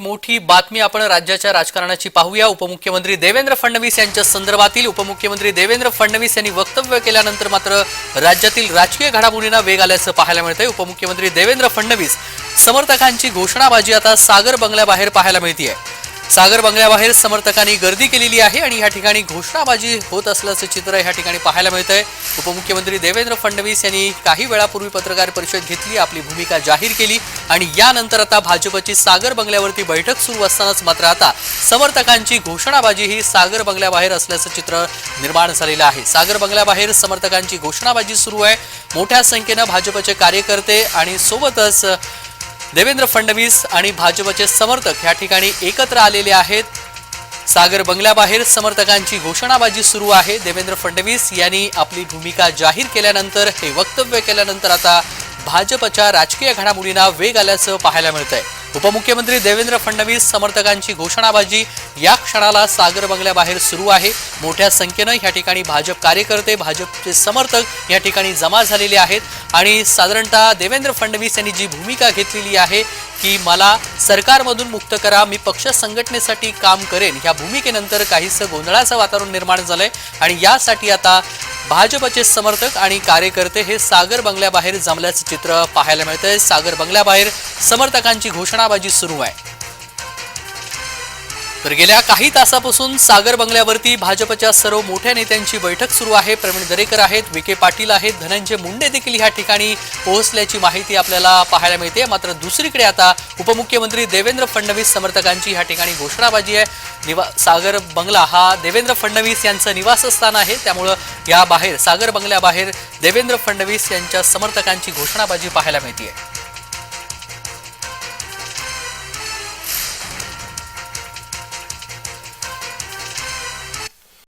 मोठी बातमी आपण राज्याच्या राजकारणाची पाहूया. उपमुख्यमंत्री देवेंद्र फडणवीस यांच्या संदर्भातील उपमुख्यमंत्री देवेंद्र फडणवीस यांनी वक्तव्य केल्यानंतर मात्र राज्यातील राजकीय घडामोडींना वेग आल्याचं पाहायला मिळतंय. उपमुख्यमंत्री देवेंद्र फडणवीस समर्थकांची घोषणाबाजी आता सागर बंगल्याबाहेर पाहायला मिळतीय. सागर बंगल्याबाहेर समर्थकांनी गर्दी केलेली आहे आणि या ठिकाणी घोषणाबाजी होत असल्याचं चित्र या ठिकाणी पाहायला मिळतंय. उपमुख्यमंत्री देवेंद्र फडणवीस यांनी काही वेळापूर्वी पत्रकार परिषद घेतली आपली भूमिका जाहीर केली. आणि यानंतर आता भाजपची सागर बंगल्यावरती बैठक सुरू असतानाच मात्र आता समर्थकांची घोषणाबाजी ही सागर बंगल्याबाहेर असल्याचं चित्र निर्माण झालेलं आहे. सागर बंगल्याबाहेर समर्थकांची घोषणाबाजी सुरू आहे. मोठ्या संख्येनं भाजपचे कार्यकर्ते आणि सोबतच देवेंद्र फडणवीस आणि भाजपचे समर्थक या ठिकाणी एकत्र आलेले आहेत. सागर बंगल्याबाहेर समर्थकांची घोषणाबाजी सुरू आहे. देवेंद्र फडणवीस यांनी आपली भूमिका जाहीर केल्यानंतर हे वक्तव्य केल्यानंतर आता भाजपच्या राजकीय घडामोडींना वेग आल्याचं पाहायला मिळतंय. उपमुख्यमंत्री देवेंद्र फडणवीस समर्थकांची घोषणाबाजी या क्षणाला सागर बंगल्याबाहेर सुरू आहे. मोठ्या संख्येनं या ठिकाणी भाजप कार्यकर्ते भाजपचे समर्थक या ठिकाणी जमा झालेले आहेत. आणि साधारणतः देवेंद्र फडणवीस यांनी जी भूमिका घेतलेली आहे की मला सरकारमधून मुक्त करा मी पक्ष संघटनेसाठी काम करेन ह्या भूमिकेनंतर काहीसं गोंधळाचं वातावरण निर्माण झालंय. आणि यासाठी आता भाजपचे समर्थक आणि कार्यकर्ते हे सागर बंगल्याबाहेर जमल्याचं चित्र पाहायला मिळतंय. सागर बंगल्याबाहेर समर्थकांची घोषणाबाजी सुरू आहे. तर गेल्या काही तासापासून सागर बंगल्यावरती भाजपच्या सर्व मोठ्या नेत्यांची बैठक सुरू आहे. प्रवीण दरेकर आहेत विखे पाटील आहेत धनंजय मुंडे देखील ह्या ठिकाणी पोहोचल्याची माहिती आपल्याला पाहायला मिळते. मात्र दुसरीकडे आता उपमुख्यमंत्री देवेंद्र फडणवीस समर्थकांची ह्या ठिकाणी घोषणाबाजी आहे. निवा सागर बंगला हा देवेंद्र फडणवीस यांचं निवासस्थान आहे. त्यामुळं या बाहेर सागर बंगल्याबाहेर देवेंद्र फडणवीस यांच्या समर्थकांची घोषणाबाजी पाहायला मिळते आहे